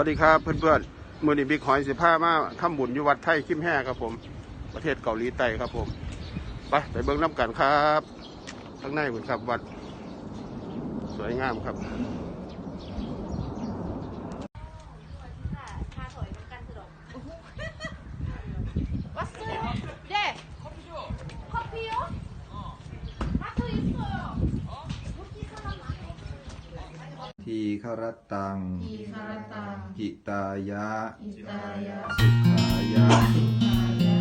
สวัสดีครับเพื่อนๆมือนี้บิ๊กหอยสิผ้ามาทำบุญอยู่วัดไทยคิมแห่ครับผม ประเทศเกาหลีใต้ครับผมไปไปเบิ้งน้ำกันครับข้างในเหมือนครับวัด สวยงามครับ อีขรตังอีคารตังหิตายะ อิตายะสุขายะสุ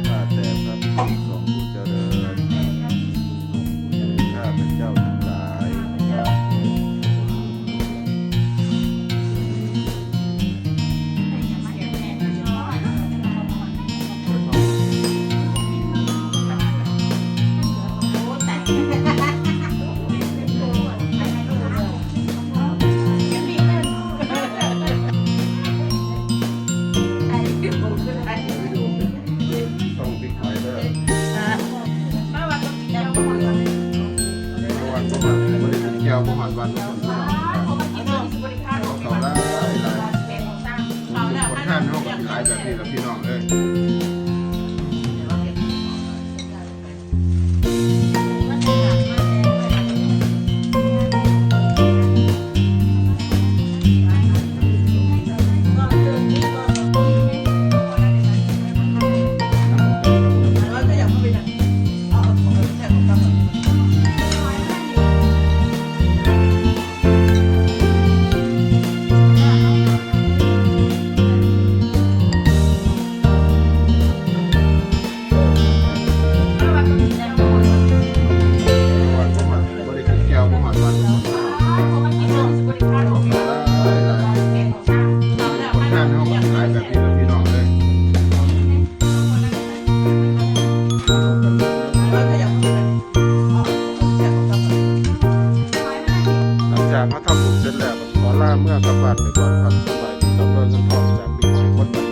ข้าแต่พระพิสุองฆ์ผู้เจริญข้าพระเจ้าทั้งหลาย ริษัทแก้วประมาณวันทุกคนเขาได้หลายคนท่านเขาก็ขายแบบนี้แหละพี่น้องเอ้ย จากเขาทำบุญเสร็จแล้วขอลาเมื่อกลับบ้านไปก่อนครับสบายดีครับด้วยเงินทองจาก